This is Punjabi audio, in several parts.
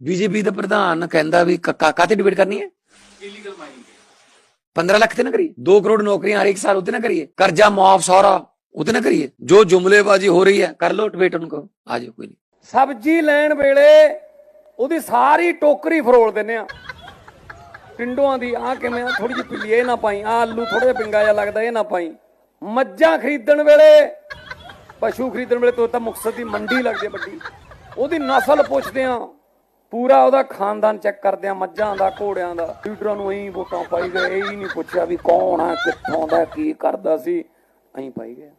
ਬੀਜੇਪੀ ਦਾ ਪ੍ਰਧਾਨ ਕਹਿੰਦਾ ਵੀ ਕਾਤੇ ਡਿਬੇਟ ਕਰਨੀ ਹੈ? ਇਲੀਗਲ ਮਾਈਨਿੰਗ 15 ਲੱਖ ਤੇ ਨਾ ਕਰੀਏ 2 ਕਰੋੜ ਨੌਕਰੀਆਂ ਹਰ ਇੱਕ ਸਾਲ ਉਤੇ ਨਾ ਕਰੀਏ ਕਰਜ਼ਾ ਮਾਫ ਸਾਰਾ ਉਤੇ ਨਾ ਕਰੀਏ ਜੋ ਜੁਮਲੇਬਾਜ਼ੀ ਹੋ ਰਹੀ ਹੈ ਕਰ ਲੋ ਡਿਬੇਟ ਉਹਨੂੰ ਆ ਜਾਓ ਕੋਈ ਨਹੀਂ। ਸਬਜ਼ੀ ਲੈਣ ਵੇਲੇ ਉਹਦੀ ਸਾਰੀ ਟੋਕਰੀ ਫਰੋਲ ਦਿੰਨੇ ਆ ਟਿੰਡੋਆਂ ਦੀ ਆ ਕਿਵੇਂ ਆ? ਥੋੜੀ ਜਿਹੀ ਪਿੱਲੀ ਇਹ ਨਾ ਪਾਈ। ਆ ਆਲੂ ਥੋੜਾ ਜਿਹਾ ਪਿੰਗਾ ਜਿਹਾ ਲੱਗਦਾ ਇਹ ਨਾ ਪਾਈ। ਮੱਝਾਂ ਖਰੀਦਣ ਵੇਲੇ ਪਸ਼ੂ ਖਰੀਦਣ ਵੇਲੇ ਤੋਂ ਤਾਂ ਮੁਕਸਦ ਦੀ ਮੰਡੀ ਲੱਗਦੀ ਵੱਡੀ। ਉਹਦੀ ਨਸਲ ਪੁੱਛਦੇ ਆ ਪੂਰਾ ਉਹਦਾ ਖਾਨਦਾਨ ਚੈੱਕ ਕਰਦੇ ਆ ਮੱਝਾਂ ਦਾ, ਘੋੜਿਆਂ ਦਾ ਲੀਡਰਾਂ ਨੂੰ ਐਂ ਵੋਟਾਂ ਪਾਈ ਗਏ, ਇਹ ਹੀ ਨਹੀਂ ਪੁੱਛਿਆ ਵੀ ਕੌਣ ਆ, ਕਿੱਥੋਂ ਦਾ, ਕੀ ਕਰਦਾ ਸੀ, ਐਂ ਪਾਈ ਗਏ।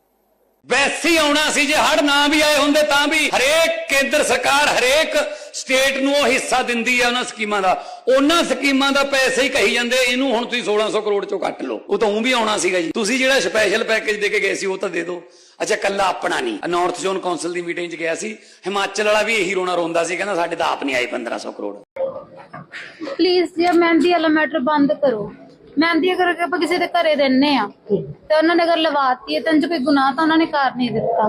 ਵੈਸੇ ਆਉਣਾ ਸੀ ਜੇ ਹੜ ਨਾ ਵੀ ਆਏ ਹੁੰਦੇ ਤਾਂ ਵੀ ਹਰੇਕ ਕੇਂਦਰ ਸਰਕਾਰ ਹਰੇਕ ਸਟੇਟ ਨੂੰ ਉਹ ਹਿੱਸਾ ਦਿੰਦੀ ਹੈ ਉਹਨਾਂ ਸਕੀਮਾਂ ਦਾ। ਉਹਨਾਂ ਸਕੀਮਾਂ ਦਾ ਪੈਸੇ ਹੀ ਕਹੀ ਜਾਂਦੇ ਇਹਨੂੰ ਹੁਣ ਤੁਸੀਂ 1600 ਕਰੋੜ ਚੋਂ ਕੱਟ ਲਓ। ਉਹ ਤਾਂ ਉਹ ਵੀ ਆਉਣਾ ਸੀਗਾ ਜੀ। ਤੁਸੀਂ ਜਿਹੜਾ ਸਪੈਸ਼ਲ ਪੈਕੇਜ ਦੇ ਕੇ ਗਏ ਸੀ, ਉਹ ਤਾਂ ਦੇ ਦਿਓ। ਅੱਛਾ ਕੱਲਾ ਆਪਣਾ ਨਹੀਂ। ਨਾਰਥ ਜ਼ੋਨ ਕੌਂਸਲ ਦੀ ਮੀਟਿੰਗ 'ਚ ਗਿਆ ਸੀ। ਹਿਮਾਚਲ ਵਾਲਾ ਵੀ ਇਹੀ ਰੋਣਾ ਰੋਂਦਾ ਸੀ, ਕਹਿੰਦਾ ਸਾਡੇ ਤਾਂ ਆਪ ਨਹੀਂ ਆਏ 1500 ਕਰੋੜ। ਪਲੀਜ਼ ਜੀ ਆਹ ਮਹਿੰਦੀ ਵਾਲਾ ਬੰਦ ਕਰੋ। ਮਹਿੰਦੀ ਅਗਰ ਆਪਾਂ ਕਿਸੇ ਦੇ ਘਰੇ ਦਿੰਨੇ ਆ, ਤੇ ਉਹਨਾਂ ਨੇ ਅਗਰ ਲਵਾਤੀ ਹੈ, ਤਾਂ ਚ ਕੋਈ ਗੁਨਾਹ ਤਾਂ ਉਹਨਾਂ ਨੇ ਕਰ ਨਹੀਂ ਦਿੱਤਾ।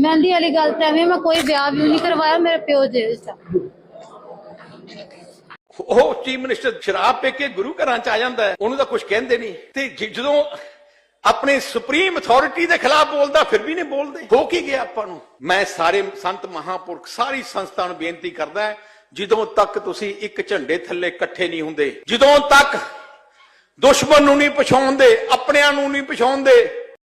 ਮਹਿੰਦੀ ਵਾਲੀ ਗੱਲ ਤਾਂ ਐਵੇਂ ਮੈਂ ਕੋਈ ਵਿਆਹ ਵੀ ਨਹੀਂ ਕਰਵਾਇਆ, ਮੇਰੇ ਪਿਓ ਜੇਲ੍ਹ ਚ ਉਹ ਚੀਫ ਮਿਨਿਸਟਰ ਸ਼ਰਾਬ ਪੀ ਕੇ ਗੁਰੂ ਘਰਾਂ ਚ ਆ ਜਾਂਦਾ ਉਹਨੂੰ ਤਾਂ ਕੁਝ ਕਹਿੰਦੇ ਨਹੀਂ। ਤੇ ਜਦੋਂ ਆਪਣੇ ਸੁਪਰੀਮ ਅਥਾਰਟੀ ਦੇ ਖਿਲਾਫ ਬੋਲਦਾ, ਫਿਰ ਵੀ ਨਹੀਂ ਬੋਲਦੇ। ਹੋ ਕੀ ਗਿਆ ਆਪਾਂ ਨੂੰ? ਮੈਂ ਸਾਰੇ ਸੰਤ ਮਹਾਪੁਰਖ, ਸਾਰੀ ਸੰਸਥਾ ਨੂੰ ਬੇਨਤੀ ਕਰਦਾ ਜਦੋਂ ਤੱਕ ਤੁਸੀਂ ਇੱਕ ਝੰਡੇ ਥੱਲੇ ਇਕੱਠੇ ਨਹੀਂ ਹੁੰਦੇ, ਜਦੋਂ ਤੱਕ ਦੁਸ਼ਮਣ ਨੂੰ ਨਹੀਂ ਪਛਾਣਦੇ, ਆਪਣਿਆਂ ਨੂੰ ਨਹੀਂ ਪਛਾਣਦੇ।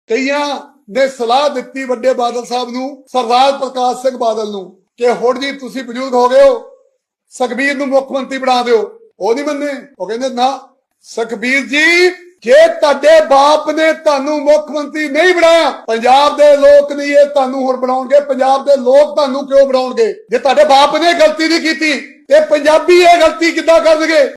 ਕਈਆਂ ਨੇ ਸਲਾਹ ਦਿੱਤੀ ਵੱਡੇ ਬਾਦਲ ਸਾਹਿਬ ਨੂੰ, ਸਰਦਾਰ ਪ੍ਰਕਾਸ਼ ਸਿੰਘ ਬਾਦਲ ਨੂੰ, ਕਿ ਹੁਣ ਜੀ ਤੁਸੀਂ ਬਜ਼ੁਰਗ ਹੋ ਗਏ ਹੋ, ਸੁਖਬੀਰ ਨੂੰ ਮੁੱਖ ਮੰਤਰੀ ਬਣਾ ਦਿਓ। ਉਹ ਨਹੀਂ ਮੰਨੇ। ਉਹ ਕਹਿੰਦੇ, ਨਾ, ਸੁਖਬੀਰ ਜੀ, ਜੇ ਤੁਹਾਡੇ ਬਾਪ ਨੇ ਤੁਹਾਨੂੰ ਮੁੱਖ ਮੰਤਰੀ ਨਹੀਂ ਬਣਾਇਆ, ਪੰਜਾਬ ਦੇ ਲੋਕ ਨਹੀਂ ਇਹ ਤੁਹਾਨੂੰ ਹੁਣ ਬਣਾਉਣਗੇ, ਪੰਜਾਬ ਦੇ ਲੋਕ ਤੁਹਾਨੂੰ ਕਿਉਂ ਬਣਾਉਣਗੇ? ਜੇ ਤੁਹਾਡੇ ਬਾਪ ਨੇ ਗਲਤੀ ਨਹੀਂ ਕੀਤੀ, ਤੇ ਪੰਜਾਬੀ ਇਹ ਗਲਤੀ ਕਿੱਦਾਂ ਕਰਨਗੇ?